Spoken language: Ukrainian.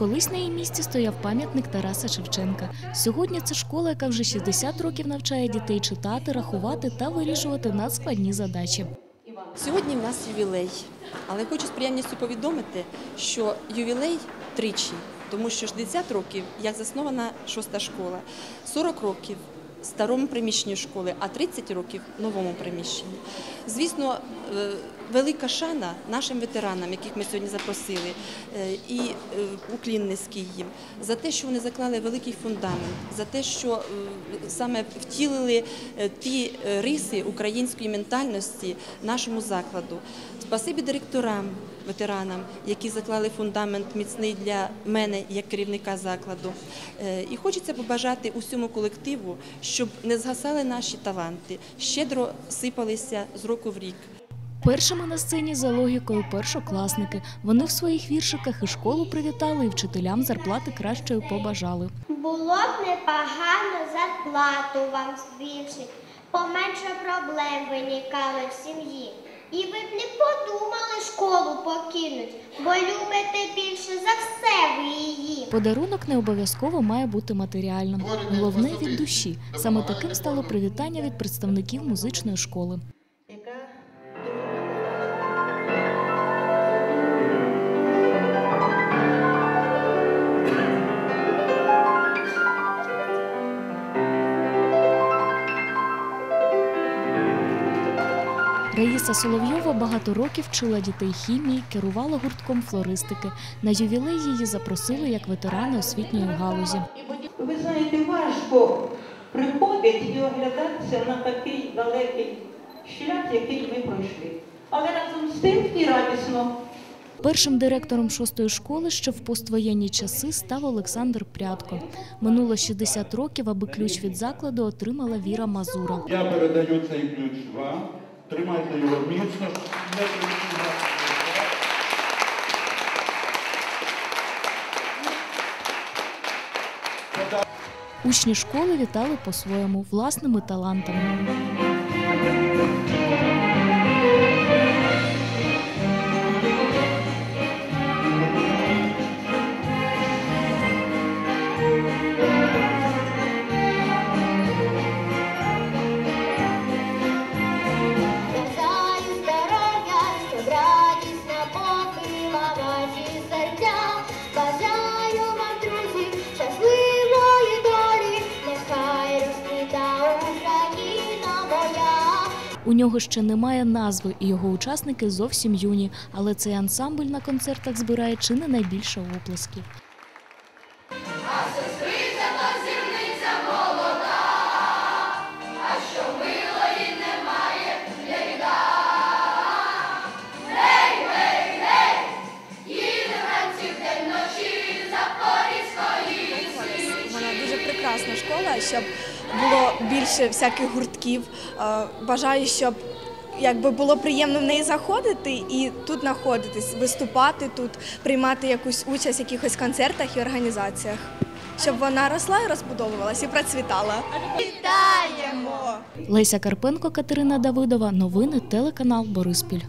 Колись на її місці стояв пам'ятник Тараса Шевченка. Сьогодні це школа, яка вже 60 років навчає дітей читати, рахувати та вирішувати надскладні задачі. Сьогодні в нас ювілей, але хочу з приємністю повідомити, що ювілей тричі, тому що 60 років, як заснована шоста школа, 40 років старому приміщенню школи, а 30 років новому приміщенні. Звісно, е, велика шана нашим ветеранам, яких ми сьогодні запросили, е, і е, уклін низький їм за те, що вони заклали великий фундамент, за те, що саме втілили ті риси української ментальності нашому закладу. Спасибі директорам, ветеранам, які заклали фундамент міцний для мене як керівника закладу. Е, І хочеться побажати усьому колективу, щоб не згасали наші таланти, щедро сипалися з року в рік. Першими на сцені за логікою першокласники. Вони в своїх віршиках і школу привітали, і вчителям зарплати кращої побажали. Було б непогано зарплату вам збільшить, поменше проблем виникало в сім'ї. І ви б не подумали школу покинуть, бо любите більше за все ви її. Подарунок не обов'язково має бути матеріальним. Головне від душі. Саме таким стало привітання від представників музичної школи. Раїса Соловйова багато років вчила дітей хімії, керувала гуртком флористики. На ювілей її запросили як ветерани освітньої галузі. Ви знаєте, важко приходить і оглядатися на такий далекий шлях, який ми пройшли. Але разом з тим і радісно. Першим директором шостої школи, що в поствоєнні часи, став Олександр Прядко. Минуло 60 років, аби ключ від закладу отримала Віра Мазура. Я передаю цей ключ вам. Тримайте його міцно. Учні школи вітали по-своєму власними талантами. У нього ще немає назви, і його учасники зовсім юні, але цей ансамбль на концертах збирає чи не найбільше оплесків. Прекрасна школа, щоб було більше всяких гуртків. Е, Бажаю, щоб якби було приємно в неї заходити і тут знаходитись, виступати тут, приймати якусь участь в якихось концертах і організаціях. Щоб вона росла і розбудовувалась і процвітала. Вітаємо! Леся Карпенко, Катерина Давидова. Новини телеканал Бориспіль.